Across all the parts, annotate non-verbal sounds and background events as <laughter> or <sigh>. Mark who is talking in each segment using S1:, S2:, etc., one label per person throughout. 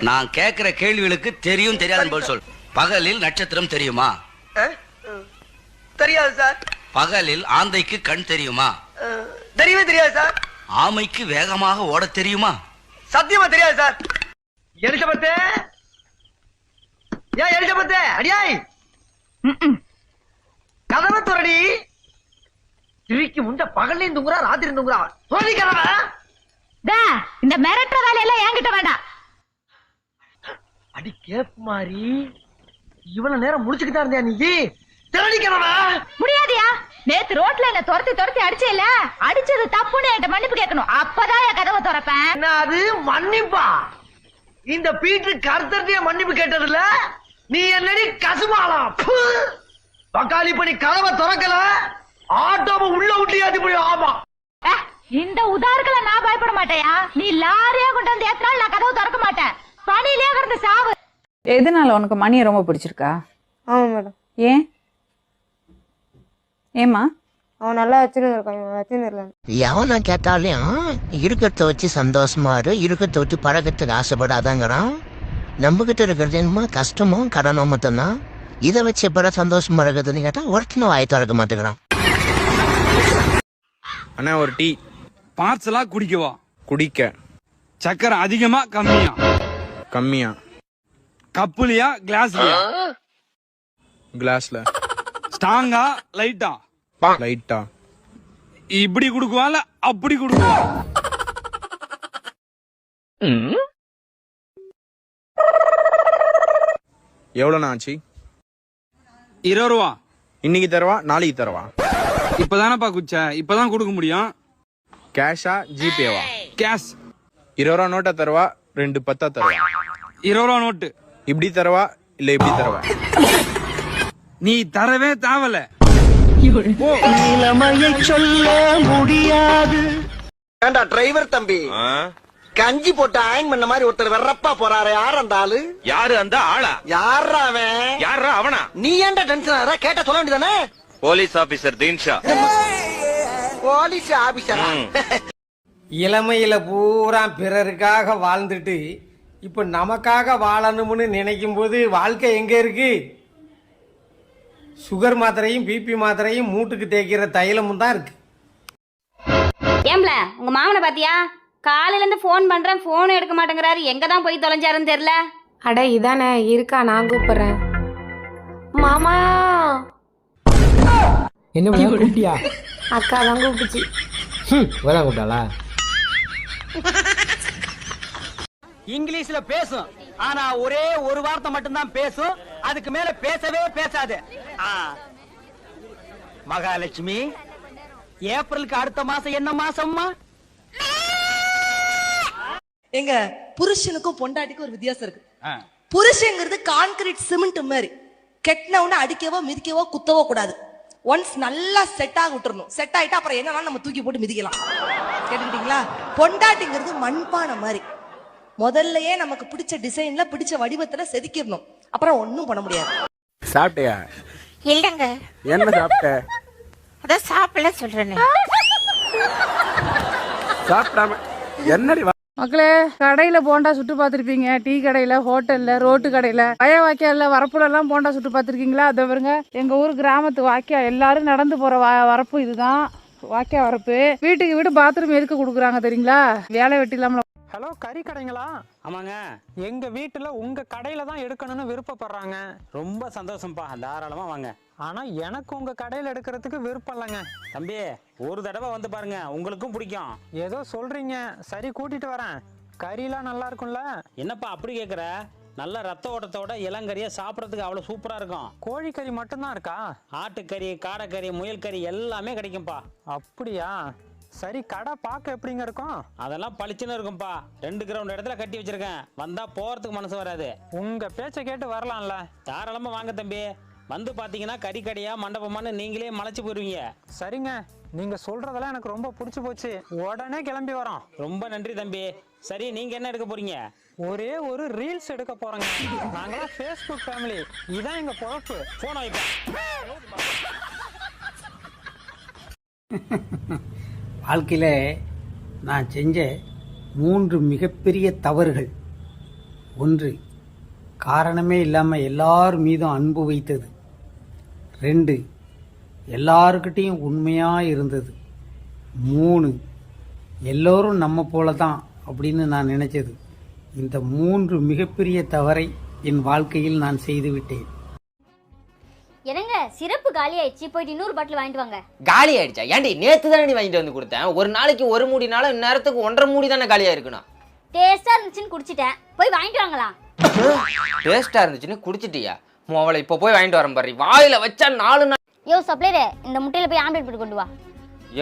S1: நான் கேக்குற கேள்விகளுக்கு தெரியும் தெரியாதுன்னு சொல். பகலில் நட்சத்திரம் தெரியுமா.
S2: தெரியாது சார்.
S1: பகலில் ஆந்தைக்கு கண் தெரியுமா?
S2: தெரியவே தெரியாது சார்.
S1: ஆமைக்கு வேகமாக ஓடத் தெரியுமா?
S2: சத்தியமா தெரியாது சார். எலிசபத்து! ஏன் எலிசபத்து! அடியாய்! கதவை துறடி. திருக்கி முண்ட பகல்லையும் தூங்குறா ராத்திரி தூங்குறா. துறடி கதவை.
S3: இந்த மிரட்டுற வேலையெல்லாம் என்கிட்ட வேண்டாம்.
S2: அடி கேப் மாதிரி இவ்வளவு நேரம் முடிச்சுக்கிட்டா இருந்தியா நீ? கதவை
S3: முடியாதியா? நேத்து ரோட்ல என்ன துரத்தி துரத்தி அடிச்சேல அடிச்சது தப்புன்னு என்கிட்ட மன்னிப்பு கேட்கணும். அப்பதான் என் கதவை திறப்பேன்.
S2: என்ன அது? மன்னிப்பா? இந்த பீட்டு கருத்தட்டிய மன்னிப்பு கேட்டதுல நீ என்னடி கசுமாலாம்! பக்காளி பண்ணி கதவை திறக்கல ஆட்டோவை உள்ள விட்டியாதி போய் ஆமா.
S3: இந்த உதாரணத்துல நான் பயப்பட மாட்டேயா? நீ லாரியா கொண்டு வந்து ஏத்தினாலும் நான் கதவை திறக்க மாட்டேன். பணியிலே கிடந்து சாவு.
S4: எதனால உனக்கு மணியை ரொம்ப பிடிச்சிருக்கா?
S5: ஆமா மேடம்.
S4: ஏன்? ஏமா
S5: அவன் நல்லா வச்சுருந்துருக்கான் வச்சுருந்துருக்கான்
S6: எவனை கேட்டாலும் இருக்கிறத வச்சு சந்தோஷமா இரு இருக்கிறத வச்சு பழகத்துக்கு ஆசைப்படாதாங்கிறான். நம்ம கிட்ட இருக்கிறது என்னமோ கஷ்டமும் கடனும் மட்டும்தான். இதை வச்சு எப்படா சந்தோஷமா இருக்கிறதுன்னு கேட்டா ஒருத்தனும் வாய் திறக்க மாட்டேங்கிறான்.
S7: அண்ணா ஒரு டீ.
S8: பார்சலா குடிக்கவா?
S7: குடிக்க.
S8: சக்கரை அதிகமா கம்மியா?
S7: கம்மியா?
S8: கப்புலியா கிளாஸ்லயா?
S7: கிளாஸ்ல.
S8: ஸ்ட்ராங்கா லைட்டா?
S7: லைட்டா.
S8: இப்படி குடுக்குவான்ல அப்படி குடுக்குவா?
S7: எவ்வளோண்ணா ஆச்சு?
S8: இருபது ரூபா
S7: இன்னைக்கு தரவா நாளைக்கு தரவா?
S8: இப்பதானப்பா குச்ச. இப்பதான் கொடுக்க முடியும்.
S7: கேஷா ஜிபேவா?
S8: கேஷ்.
S7: இருபது ரூபா நோட்டா தரவா ரெண்டு பத்தா தரவா?
S8: இருபது ரூபா நோட்டு.
S7: இப்படி தரவா? இல்ல இப்படி தரவா?
S8: நீ தரவே தேவல.
S2: ஏண்டா டிரைவர் தம்பி? கஞ்சி போட்டு அயன் பண்ண மாதிரி ஒருத்தர் வெறப்பா போறாரு. யார் அந்த ஆளு?
S9: யாரு அந்த ஆளா?
S2: யாரா அவன்?
S9: யாரா அவனா?
S2: நீ ஏன்டா டென்ஷன் ஆற கேட்ட சொல்ல வேண்டியதானே?
S9: Police officer Deensha.
S2: போலீஸ் ஆபீசரா?
S10: இளமையில பூரா பிறருக்காக வாழ்ந்துட்டு இப்ப நமக்காக வாழணும்னு நினைக்கும் போது வாழ்க்கை எங்க இருக்கு? சுகர் மாத்திரையும் பிபி மாத்திரையும் மூட்டுக்கு தேய்க்கிற தைலமும் தான் இருக்கு.
S3: ஏம்ல உங்க மாமனை பாத்தியா? காலையில இருந்து போன் பண்றேன் போன் எடுக்க மாட்டேங்கிறாரு. எங்க தான் போய் தொலைஞ்சாருன்னு தெரியல.
S5: அட இதானே இருக்கா நான் கூப்பிடுறேன். மாமா!
S10: என்ன கூப்பிட்டியா?
S5: அக்கா தான் கூப்பிடுச்சு
S10: இப்பதான் கூப்பிட்டாளா? <laughs>
S2: இங்கிலீஷ்ல பேசும். ஆனா ஒரே ஒரு வார்த்தை மட்டும்தான் பேசும். அதுக்கு மேல பேசவே பேசாது. மகாலட்சுமி ஏப்ரலுக்கு அடுத்த மாசம் என்ன மாசம்மா?
S11: எங்க புருஷனுக்கும் பொண்டாட்டிக்கும் ஒரு வித்தியாசம் இருக்கு. புருஷங்கிறது கான்கிரீட் சிமெண்ட் மாதிரி. கெட்டினவுன்னு அடிக்கவோ மிதிக்கவோ குத்தவோ கூடாது. ஒன்ஸ் நல்லா செட் ஆக விட்டுறணும். செட் ஆயிட்டா அப்புறம் என்னன்னா நம்ம தூக்கி போட்டு மிதிக்கலாம். கேட்டுக்கிட்டீங்களா? பொண்டாட்டிங்கிறது மண்பானை மாதிரி. முதல்லயே நமக்கு பிடிச்ச டிசைன்ல பிடிச்ச வடிவத்துல செதுக்கிடணும். அப்புறம் ஒண்ணும் பண்ண முடியாது.
S7: சாப்பிட்டியா?
S5: இல்லங்க.
S7: என்ன சாப்பிட்ட?
S5: அதான் சாப்பிடல சொல்றேன்.
S7: சாப்பிடாம என்னடி
S4: மக்களே கடையில போண்டா சுட்டு பார்த்திருப்பீங்க. டீ கடையில ஹோட்டல்ல ரோட்டு கடையில. வய வாக்கியால வரப்புல எல்லாம் போண்டா சுட்டு பார்த்திருக்கீங்களா? அதை பாருங்க எங்க ஊர் கிராமத்து வாக்கியா எல்லாரும் நடந்து போற வ- வரப்பு இதுதான். வாக்கியா வரப்பு. வீட்டுக்கு வீடு பாத்ரூம் எதுக்கு கொடுக்குறாங்க தெரியுங்களா? வேலை வெட்டி இல்லாம
S10: ஹலோ கறி கடைங்களா?
S8: ஆமாங்க.
S10: எங்க வீட்டுல உங்க கடையில தான் எடுக்கணும்னு விருப்பப்படுறாங்க.
S8: ரொம்ப சந்தோஷம்ப்பா தாராளமா வாங்க.
S10: ஆனா எனக்கு உங்க கடையில எடுக்கிறதுக்கு விருப்பம் இல்லைங்க.
S8: தம்பி ஒரு தடவை வந்து பாருங்க. உங்களுக்கும் பிடிக்கும்.
S10: ஏதோ சொல்றீங்க. சரி கூட்டிட்டு வரேன். கறிலாம் நல்லா இருக்கும்ல?
S8: என்னப்பா அப்படி கேக்குற? நல்ல ரத்த ஓட்டத்தோட இளங்கறியை சாப்பிடறதுக்கு அவ்வளவு சூப்பரா இருக்கும்.
S10: கோழிக்கறி மட்டும்தான் இருக்கா?
S8: ஆட்டுக்கறி காடைக்கறி முயல் கறி எல்லாமே கிடைக்கும்பா
S10: அப்படியா? சரி கடை பார்க்க எப்படிங்க இருக்கும்?
S8: அதெல்லாம் பளிச்சுன்னு இருக்கும்பா ரெண்டு கிரவுண்ட் இடத்துல கட்டி வச்சிருக்கேன். வந்தா போறதுக்கு மனசு வராது.
S10: உங்க பேச்சை கேட்டு வரலாம்ல.
S8: தாராளமா வாங்க தம்பி. வந்து பாத்தீங்கன்னா கறி கடையா மண்டபமான்னு நீங்களே மலைச்சு போயிருவீங்க.
S10: சரிங்க. நீங்க சொல்றதெல்லாம் எனக்கு ரொம்ப பிடிச்சு போச்சு. உடனே கிளம்பி வரோம்.
S8: ரொம்ப நன்றி தம்பி. சரி நீங்க என்ன எடுக்க போறீங்க?
S10: ஒரே ஒரு ரீல்ஸ் எடுக்க போறேங்க. நாங்களாம் ஃபேஸ்புக் ஃபேமிலி இதான் எங்க பொழப்பு.
S8: போன வைப்பா <laughs>
S10: வாழ்க்கையில் நான் செஞ்ச மூன்று மிகப்பெரிய தவறுகள். ஒன்று காரணமே இல்லாமல் எல்லார் மீதும் அன்பு வைத்தது. ரெண்டு எல்லாருக்கிட்டேயும் உண்மையாக இருந்தது. மூணு எல்லோரும் நம்ம போல தான் அப்படின்னு நான் நினச்சது. இந்த மூன்று மிகப்பெரிய தவறை என் வாழ்க்கையில் நான் செய்துவிட்டேன்.
S12: என்னங்க சிறப்பு காலி ஆயிடுச்சு போயிட்டு இன்னொரு பாட்டில் வாங்கிட்டு வாங்க.
S13: காலி ஆயிடுச்சா ஏன்டி நேத்து தானே வாங்கிட்டு வந்து கொடுத்தேன்? ஒரு நாளைக்கு ஒரு மூடினாலும் இந்நேரத்துக்கு ஒன்றரை மூடி தானே காலியா இருக்கணும்?
S12: டேஸ்டா இருந்துச்சுன்னு குடிச்சிட்டேன். போய் வாங்கிட்டு வாங்களா?
S13: டேஸ்டா இருந்துச்சுன்னு குடிச்சிட்டியா? அவளை இப்போ போய் வாங்கிட்டு வரேன் பாரு. வாயில வச்சா நாலு நாள்
S12: யோ சப்ளையரே இந்த முட்டையில போய் ஆம்லெட் போட்டு கொண்டு வா.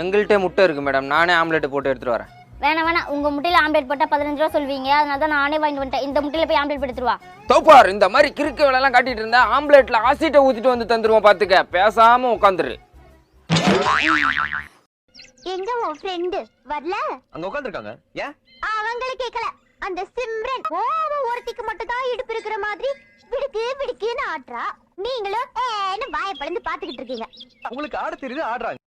S13: எங்கள்கிட்ட முட்டை இருக்கு மேடம். நானே ஆம்லெட் போட்டு எடுத்துட்டு வரேன்.
S12: வேணாம் வேணாம். உங்க முட்டையில ஆம்லெட் போட்டா பதினஞ்சு ரூபா சொல்வீங்க அதனால தான் நானே வாங்கிட்டு வந்துட்டேன். இந்த முட்டையில போய் ஆம்லெட் போட்டு எடுத்துட்டு வா
S13: தோப்பார் இந்த மாதிரி கிறுக்கு வேலைலாம் காட்டிட்டு இருந்தா ஆம்லெட்ல ஆசிட்டை ஊத்திட்டு வந்து தந்துருவோம் பாத்துக்க. பேசாம உட்காந்துரு
S12: எங்க உன் ஃப்ரெண்டு வரல?
S14: அங்க உட்காந்துருக்காங்க ஏன்?
S12: அவங்கள கேக்கல. அந்த சிம்ரன் ஓவ ஒருத்திக்கு மட்டும் தான் இடுப்பு இருக்கிற மாதிரி விடுக்கு விடுக்குன்னு ஆட்றா. நீங்களும் ஏன்னு வாயை பழந்து பாத்துக்கிட்டு இருக்கீங்க.
S14: உங்களுக்கு ஆட தெரியுது ஆடுறாங்க.